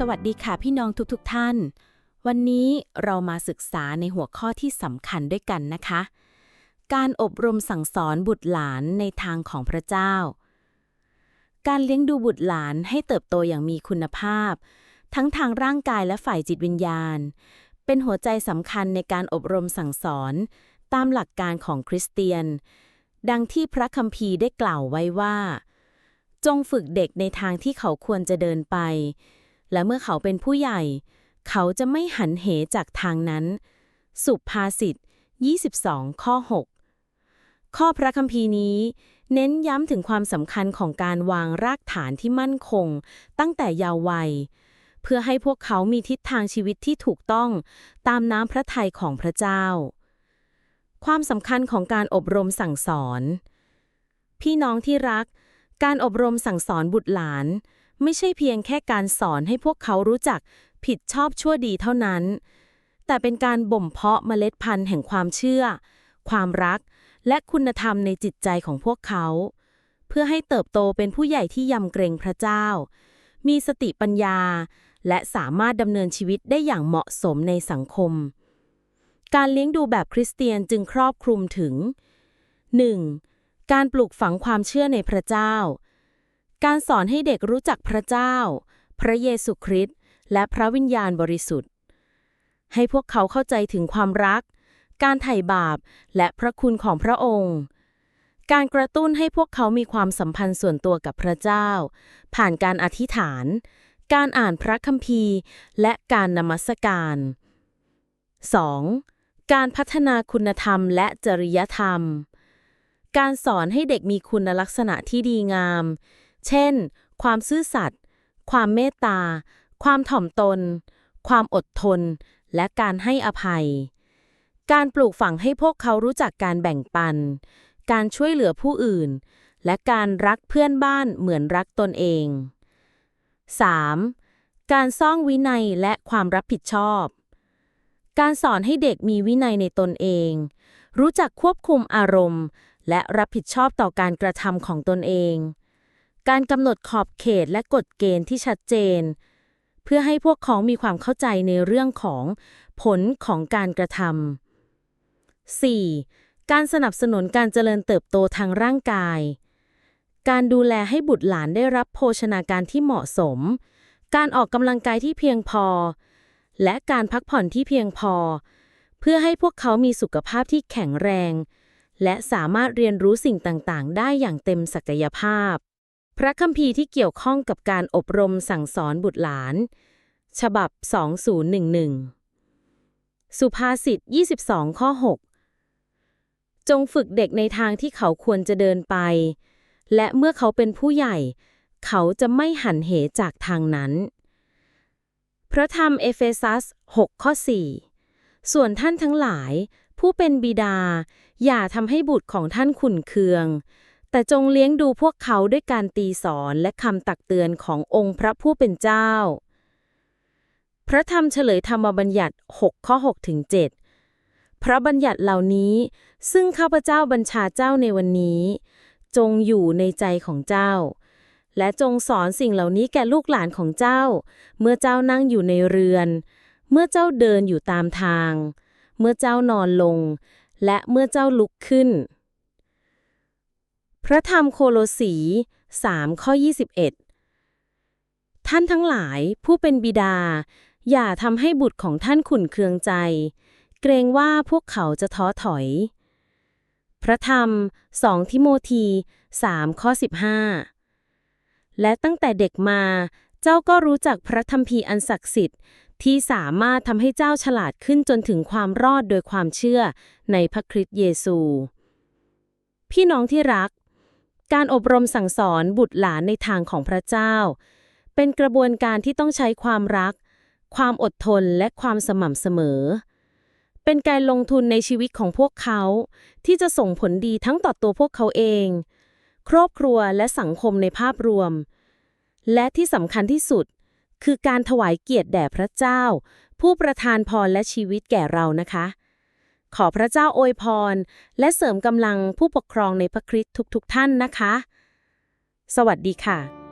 สวัสดีค่ะพี่น้องทุกๆทท่าน วันนี้เรามาศึกษาในหัวข้อที่สำคัญด้วยกันนะคะ การอบรมสั่งสอนบุตรหลานในทางของพระเจ้า การเลี้ยงดูบุตรหลานให้เติบโตอย่างมีคุณภาพ ทั้งทางร่างกายและฝ่ายจิตวิญญาณ เป็นหัวใจสำคัญในการอบรมสั่งสอนตามหลักการของคริสเตียน ดังที่พระคัมภีร์ได้กล่าวไว้ว่า จงฝึกเด็กในทางที่เขาควรจะเดินไป และเมื่อเขาเป็นผู้ใหญ่ เขาจะไม่หันเหจากทางนั้น สุภาษิต 22 ข้อ 6 ข้อพระคัมภีร์นี้ เน้นย้ำถึงความสำคัญของการวางรากฐานที่มั่นคง ตั้งแต่เยาว์วัย เพื่อให้พวกเขามีทิศทางชีวิตที่ถูกต้องตามน้ำพระทัยของพระเจ้า ความสำคัญของการอบรมสั่งสอน พี่น้องที่รัก การอบรมสั่งสอนบุตรหลาน ไม่ใช่เพียงแค่การสอนให้พวกเขารู้จักผิดชอบชั่วดีเท่านั้น แต่เป็นการบ่มเพาะเมล็ดพันธุ์แห่งความเชื่อ ความรัก และคุณธรรมในจิตใจของพวกเขา เพื่อให้เติบโตเป็นผู้ใหญ่ที่ยำเกรงพระเจ้า มีสติปัญญา และสามารถดำเนินชีวิตได้อย่างเหมาะสมในสังคม การเลี้ยงดูแบบคริสเตียนจึงครอบคลุมถึง 1. การปลูกฝังความเชื่อในพระเจ้า การสอนให้เด็กรู้จักพระเจ้า พระเยซูคริสต์และพระวิญญาณบริสุทธิ์ ให้พวกเขาเข้าใจถึงความรัก การไถ่บาปและพระคุณของพระองค์ การกระตุ้นให้พวกเขามีความสัมพันธ์ส่วนตัวกับพระเจ้า ผ่านการอธิษฐาน การอ่านพระคัมภีร์ และการนมัสการ 2. การพัฒนาคุณธรรมและจริยธรรมการสอนให้เด็กมีคุณลักษณะที่ดีงาม เช่น ความซื่อสัตย์ ความเมตตา ความถ่อมตน ความอดทน และการให้อภัย การปลูกฝังให้พวกเขารู้จักการแบ่งปัน การช่วยเหลือผู้อื่น และการรักเพื่อนบ้านเหมือนรักตนเอง 3. การสร้างวินัยและความรับผิดชอบ การสอนให้เด็กมีวินัยในตนเอง รู้จักควบคุมอารมณ์ และรับผิดชอบต่อการกระทำของตนเอง การกำหนดขอบเขตและกฎเกณฑ์ที่ชัดเจน เพื่อให้พวกเขามีความเข้าใจในเรื่องของผลของการกระทำ 4. การสนับสนุนการเจริญเติบโตทางร่างกาย การดูแลให้บุตรหลานได้รับโภชนาการที่เหมาะสม การออกกำลังกายที่เพียงพอ และการพักผ่อนที่เพียงพอ เพื่อให้พวกเขามีสุขภาพที่แข็งแรง และสามารถเรียนรู้สิ่งต่าง ๆ ได้อย่างเต็มศักยภาพ พระคัมภีร์ที่เกี่ยวข้องกับการอบรมสั่งสอนบุตรหลาน ฉบับ 2011 สุภาษิต 22 ข้อ 6 จงฝึกเด็กในทางที่เขาควรจะเดินไป และเมื่อเขาเป็นผู้ใหญ่ เขาจะไม่หันเหจากทางนั้น พระธรรมเอเฟซัส 6 ข้อ 4 ส่วนท่านทั้งหลาย ผู้เป็นบิดา อย่าทำให้บุตรของท่านขุนเคือง แต่จงเลี้ยงดูพวกเขาด้วยการตีสอนและคำตักเตือนขององค์พระผู้เป็นเจ้า พระธรรมเฉลยธรรมบัญญัติ 6 ข้อ 6 ถึง 7 พระบัญญัติเหล่านี้ซึ่งข้าพเจ้าบัญชาเจ้าในวันนี้ จงอยู่ในใจของเจ้า และจงสอนสิ่งเหล่านี้แก่ลูกหลานของเจ้า เมื่อเจ้านั่งอยู่ในเรือน เมื่อเจ้าเดินอยู่ตามทาง เมื่อเจ้านอนลง และเมื่อเจ้าลุกขึ้น พระธรรมโคโลสี 3 ข้อ 21 ท่านทั้งหลายผู้เป็นบิดา อย่าทำให้บุตรของท่านขุ่นเคืองใจ เกรงว่าพวกเขาจะท้อถอย พระธรรม 2 ทิโมธี 3 ข้อ 15 และตั้งแต่เด็กมา เจ้าก็รู้จักพระธรรมพีอันศักดิ์สิทธิ์ที่สามารถทำให้เจ้าฉลาดขึ้นจนถึงความรอดโดยความเชื่อในพระคริสต์เยซู พี่น้องที่รัก การอบรมสั่งสอนบุตรหลานในทางของพระเจ้า เป็นกระบวนการที่ต้องใช้ความรัก ความอดทนและความสม่ำเสมอ เป็นการลงทุนในชีวิตของพวกเขา ที่จะส่งผลดีทั้งต่อตัวพวกเขาเอง ครอบครัวและสังคมในภาพรวม และที่สำคัญที่สุด คือการถวายเกียรติแด่พระเจ้า ผู้ประทานพรและชีวิตแก่เรานะคะ ขอพระเจ้าอวยพร และเสริมกำลังผู้ปกครองในพระคริสต์ทุกๆทท่านนะคะ สวัสดีค่ะ